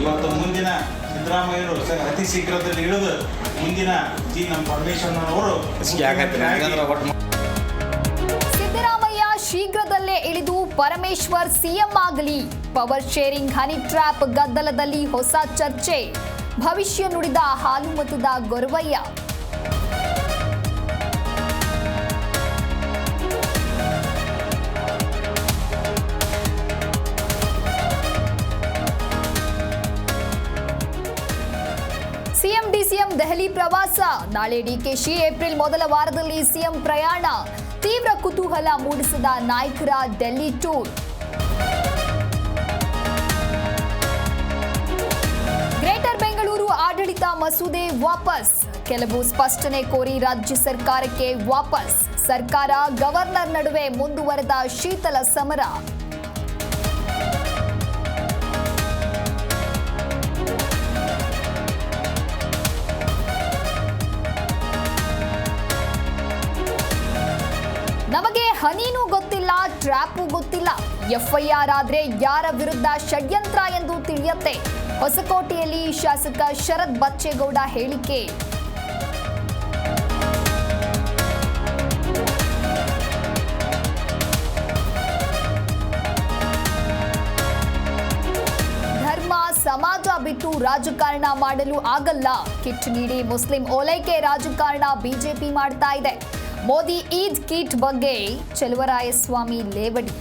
ಇವತ್ತು ಮುಂದಿನ ಸಿದ್ದರಾಮಯ್ಯರು ಅತಿ ಶೀಘ್ರದಲ್ಲಿ ಇಳಿದು ಮುಂದಿನ ಜಿ ನಮ್ಮ ಪರಮೇಶ್ವರ ಅವರು ಸಿದ್ದರಾಮಯ್ಯ ಶೀಘ್ರದಲ್ಲೇ ಇಳಿದು ಪರಮೇಶ್ವರ್ ಸಿಎಂ ಆಗಲಿ. ಪವರ್ ಶೇರಿಂಗ್ ಹನಿ ಟ್ರ್ಯಾಪ್ ಗದ್ದಲದಲ್ಲಿ ಹೊಸ ಚರ್ಚೆ. ಭವಿಷ್ಯ ನುಡಿದ ಹಾಲುಮತದ ಗೊರವಯ್ಯ. ಸಿಎಂ ಡಿಸಿಎಂ ದೆಹಲಿ ಪ್ರವಾಸ. ನಾಳೆ ಡಿಕೆಶಿ ಏಪ್ರಿಲ್ ಮೊದಲ ವಾರದಲ್ಲಿ ಸಿಎಂ ಪ್ರಯಾಣ. ತೀವ್ರ ಕುತೂಹಲ ಮೂಡಿಸಿದ ನಾಯಕರ ಡೆಲ್ಲಿ ಟೂರ್. ಗ್ರೇಟರ್ ಬೆಂಗಳೂರು ಆಡಳಿತ ಮಸೂದೆ ವಾಪಸ್. ಕೆಲವು ಸ್ಪಷ್ಟನೆ ಕೋರಿ ರಾಜ್ಯ ಸರ್ಕಾರಕ್ಕೆ ವಾಪಸ್. ಸರ್ಕಾರ ಗವರ್ನರ್ ನಡುವೆ ಮುಂದುವರೆದ ಶೀತಲ ಸಮರ. ಹನೀನೂ ಗೊತ್ತಿಲ್ಲ, ಟ್ರ್ಯಾಪು ಗೊತ್ತಿಲ್ಲ. ಎಫ್ಐಆರ್ ಆದ್ರೆ ಯಾರ ವಿರುದ್ಧ ಷಡ್ಯಂತ್ರ ಎಂದು ತಿಳಿಯತ್ತೆ. ಹೊಸಕೋಟೆಯಲ್ಲಿ ಶಾಸಕ ಶರತ್ ಬಚ್ಚೇಗೌಡ ಹೇಳಿಕೆ. ಸಮಾಜ ಬಿಟ್ಟು ರಾಜಕಾರಣ ಮಾಡಲು ಆಗಲ್ಲ. ಕಿಟ್ ನೀಡಿ ಮುಸ್ಲಿಂ ಓಲೈಕೆ ರಾಜಕಾರಣ ಬಿಜೆಪಿ ಮಾಡ್ತಾ ಇದೆ. ಮೋದಿ ಈದ್ ಕಿಟ್ ಬಗ್ಗೆ ಚೆಲುವರಾಯಸ್ವಾಮಿ ಲೇವಡಿ.